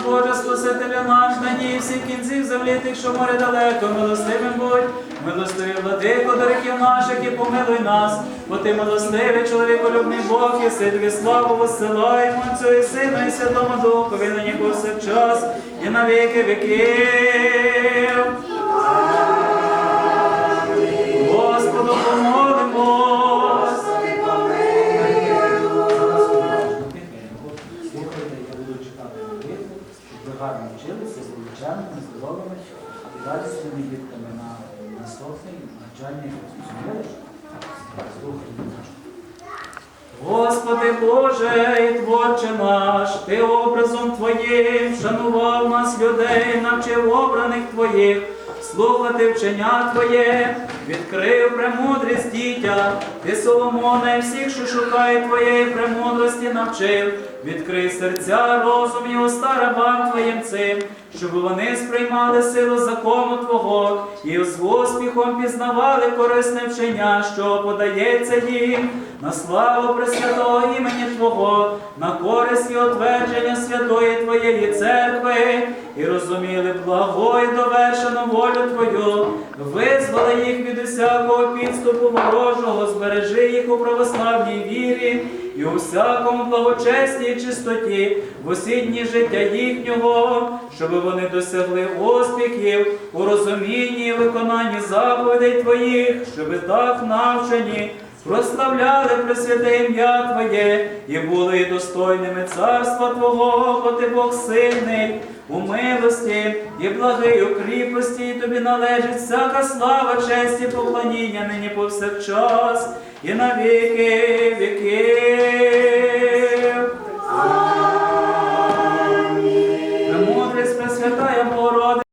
Спасителя наш, надій всіх кінців землі, тих, що море далеко, милостивим будь, милостивий владико, дорогів наших і помилуй нас, бо ти милостивий, чоловіколюбний Бог, і сидві славу воссилаємо Отцю і Сину і Святому Духові, нині повсякчас, і на віки віків. Гарно вчилися, з величаними, здоровими і радісними дітками на навчальний рік. Зрозуміли? Слухайте. Господи Боже і Творче наш, Ти образом Твоїм шанував нас людей, навчив обраних Твоїх, слухати вчення Твоє, відкрив премудрість дітя, Ти Соломона і всіх, що шукає Твоєї премудрості, навчив, відкрий серця, розум і уста рабам Твоїм цим, щоб вони сприймали силу закону Твого і з успіхом пізнавали корисне вчення, що подається їм на славу Пресвятого імені Твого, на користь і отвердження святої Твоєї церкви, і розуміли благо і довершену волю Твою, визволи їх від усякого підступу ворожого, збережи їх у православній вірі і у всякому благочесті і чистоті, в усі дні життя їхнього, щоб вони досягли успіхів у розумінні і виконанні заповідей Твоїх, щоб так навчені. Прославляли Пресвяте ім'я Твоє і були достойними царства Твого, бо Бог сильний, у милості і благий у кріпості, тобі належить всяка слава, честь і поклоніння нині повсякчас і навіки.